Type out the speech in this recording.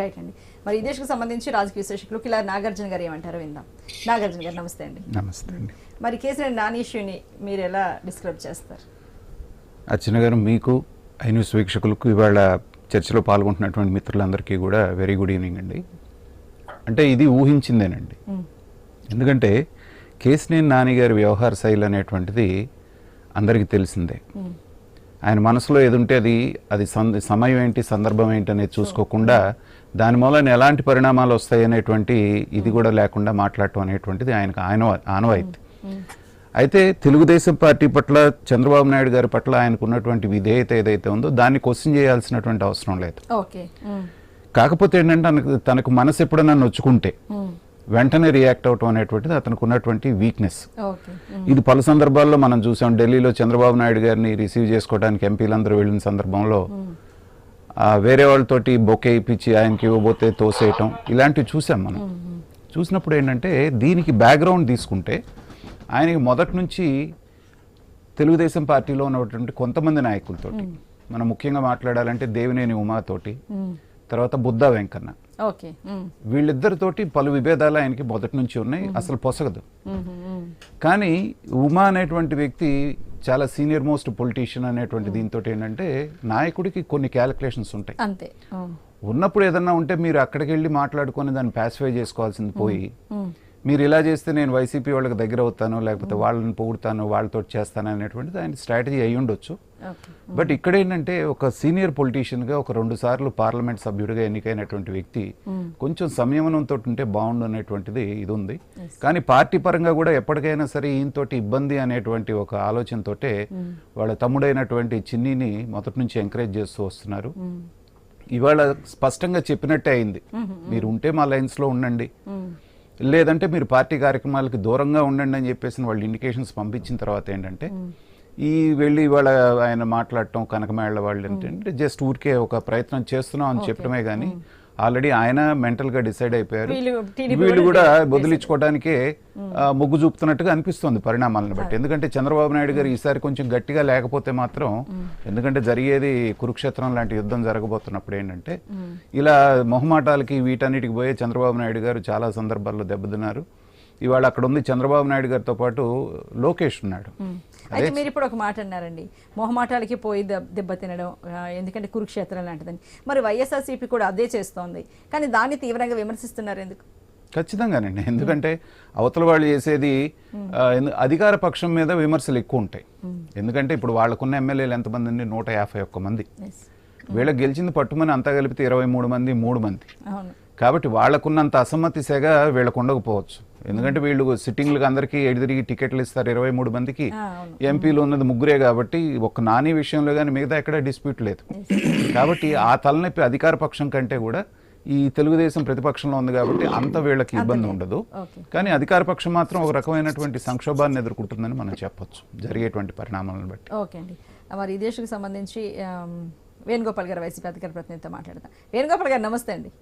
Right అండి. మరి ఈ దేశకు సంబంధించి రాజకీయ విశ్లేషకులు కిలా నాగార్జున గారు ఏమంటారో విందాం. నాగార్జున గారు నమస్తే అండి. నమస్తే అండి. మరి కేసీఆర్ నాని ఇష్యూని మీరు ఎలా డిస్క్రైబ్ చేస్తారు? అర్చన గారు మీకు ఐ న్యూస్ వీక్షకులకు ఇవాళ చర్చలో పాల్గొంటున్నటువంటి మిత్రులందరికీ కూడా వెరీ గుడ్ ఈవినింగ్ అండి. అంటే ఇది ఊహించిందేనండి. ఎందుకంటే కేసినేని నాని గారి వ్యవహార శైలి అనేటువంటిది అందరికీ తెలిసిందే. ఆయన మనసులో ఏది ఉంటే అది అది సమయం ఏంటి సందర్భం ఏంటి అనేది చూసుకోకుండా దాని మూలన ఎలాంటి పరిణామాలు వస్తాయి అనేటువంటి ఇది కూడా లేకుండా మాట్లాడటం అనేటువంటిది ఆయనకు ఆయన ఆనవాయితీ. అయితే తెలుగుదేశం పార్టీ పట్ల చంద్రబాబు నాయుడు గారి పట్ల ఆయనకు ఉన్నటువంటి విధేయత ఏదైతే ఉందో దాన్ని క్వశ్చన్ చేయాల్సినటువంటి అవసరం లేదు. కాకపోతే ఏంటంటే తనకు మనసు ఎప్పుడైనా నొచ్చుకుంటే. వెంటనే రియాక్ట్ అవటం అనేటువంటిది అతనికి ఉన్నటువంటి వీక్నెస్ మ్మ్. ఇది పలు సందర్భాల్లో మనం చూసాం ఢిల్లీలో చంద్రబాబు నాయుడు గారిని రిసీవ్ చేసుకోవడానికి ఎంపీలందరూ వెళ్ళిన సందర్భంలో. ఆ, వేరే వాళ్ళతోటి బొకే ఇప్పించి ఆయనకి ఇవ్వబోతే తోసేయటం ఇలాంటివి చూసాం మనం మ్మ్. చూసినప్పుడు ఏంటంటే దీనికి బ్యాక్గ్రౌండ్ తీసుకుంటే ఆయనకి మొదటి నుంచి తెలుగుదేశం పార్టీలో ఉన్నటువంటి కొంతమంది నాయకులతోటి మనం ముఖ్యంగా మాట్లాడాలంటే దేవినేని ఉమాతోటి మ్మ్. తర్వాత బుద్ధా వెంకన్న. వీళ్ళిద్దరితోటి పలు విభేదాలు ఆయనకి మొదటి నుంచి ఉన్నాయి. అసలు పొసగదు. కానీ ఉమా అనేటువంటి వ్యక్తి చాలా సీనియర్ మోస్ట్ పొలిటీషియన్ అనేటువంటి దీంతో ఏంటంటే నాయకుడికి కొన్ని క్యాలిక్యులేషన్స్ ఉంటాయి. అంతే. ఉన్నప్పుడు ఏదన్నా ఉంటే మీరు అక్కడికి వెళ్ళి మాట్లాడుకొని దాన్ని పాసిఫై చేసుకోవాల్సింది పోయి. మీరు ఇలా చేస్తే నేను వైసీపీ వాళ్ళకి దగ్గర అవుతాను లేకపోతే వాళ్ళని పొగుడుతాను వాళ్ళతో చేస్తాను అనేటువంటిది ఆయన స్ట్రాటజీ అయి ఉండొచ్చు బట్ ఇక్కడ ఏంటంటే ఒక సీనియర్ పొలిటీషియన్గా ఒక రెండు సార్లు పార్లమెంట్ సభ్యుడిగా ఎన్నికైనటువంటి వ్యక్తి మ్మ్. కొంచెం సంయమనంతో ఉంటే బాగుండు అనేటువంటిది ఇది ఉంది. కానీ పార్టీ పరంగా కూడా ఎప్పటికైనా సరే ఈయనతోటి ఇబ్బంది అనేటువంటి ఒక ఆలోచనతోటే మ్మ్. వాళ్ళ తమ్ముడైనటువంటి చిన్నిని మొదటి నుంచి ఎంకరేజ్ చేస్తూ వస్తున్నారు మ్మ్. ఇవాళ స్పష్టంగా చెప్పినట్టే అయింది మీరు ఉంటే మా లైన్స్లో ఉండండి. లేదంటే మీరు పార్టీ కార్యక్రమాలకి దూరంగా ఉండండి అని చెప్పేసి వాళ్ళు ఇండికేషన్స్ పంపించిన తర్వాత ఏంటంటే ఈ వెళ్ళి ఇవాళ ఆయన మాట్లాడటం కనకమేళ్ళ వాళ్ళు ఏంటంటే జస్ట్ ఊరికే ఒక ప్రయత్నం చేస్తున్నాం అని చెప్పడమే కానీ ఆల్రెడీ ఆయన మెంటల్గా డిసైడ్ అయిపోయారు. వీళ్ళు కూడా బదిలించుకోవడానికే మొగ్గు చూపుతున్నట్టుగా అనిపిస్తుంది పరిణామాలను బట్టి. ఎందుకంటే చంద్రబాబు నాయుడు గారు ఈసారి కొంచెం గట్టిగా లేకపోతే మాత్రం ఎందుకంటే జరిగేది కురుక్షేత్రం లాంటి యుద్ధం జరగబోతున్నప్పుడు ఏంటంటే ఇలా మొహమాటాలకి వీటన్నిటికి పోయే చంద్రబాబు నాయుడు గారు చాలా సందర్భాల్లో దెబ్బతిన్నారు. ఇవాళ అక్కడ ఉంది చంద్రబాబు నాయుడు గారితో పాటు లోకేష్ ఉన్నాడు. అయితే మీరు ఇప్పుడు ఒక మాట అన్నారండి. మొహమాటాలకి పోయి దెబ్- దెబ్బతినడం ఆ, ఎందుకంటే కురుక్షేత్రం లాంటిదని. మరి వైఎస్ఆర్సీపీ కూడా అదే చేస్తోంది. కానీ దాన్ని తీవ్రంగా విమర్శిస్తున్నారు ఎందుకు? ఖచ్చితంగానండి. ఎందుకంటే అవతల వాళ్ళు చేసేది అధికార పక్షం మీద విమర్శలు ఎక్కువ ఉంటాయి. ఎందుకంటే ఇప్పుడు వాళ్ళకున్న ఎమ్మెల్యేలు ఎంతమంది అండి? నూట యాభై ఒక్క మంది. వీళ్ళకి గెలిచింది పట్టుమని అంతా కలిపితే ఇరవై మూడు మంది మూడు మంది. కాబట్టి వాళ్ళకున్నంత అసమ్మతి సెగ వీళ్ళకు ఉండకపోవచ్చు. ఎందుకంటే వీళ్ళు సిట్టింగ్లకు అందరికీ ఎడిదిరిగి టికెట్లు ఇస్తారు ఇరవై మూడు మందికి. ఎంపీలు ఉన్నది ముగ్గురే కాబట్టి ఒక నాని విషయంలో కానీ మిగతా ఎక్కడ డిస్ప్యూట్ లేదు. కాబట్టి ఆ తలనొప్పి అధికార పక్షం కంటే కూడా ఈ తెలుగుదేశం ప్రతిపక్షంలో ఉంది కాబట్టి అంత వీళ్ళకి ఇబ్బంది ఉండదు. కానీ అధికార పక్షం మాత్రం ఒక రకమైనటువంటి సంక్షోభాన్ని ఎదుర్కొంటుందని మనం చెప్పొచ్చు. జరిగేటువంటి పరిణామాలను బట్టి. ఓకే అండి. మరి ఈ దేశకు సంబంధించి వేణుగోపాల్ గారు వైసీపీ అధికార ప్రతినిధితో మాట్లాడతాం వేణుగోపాల్ గారు నమస్తే అండి.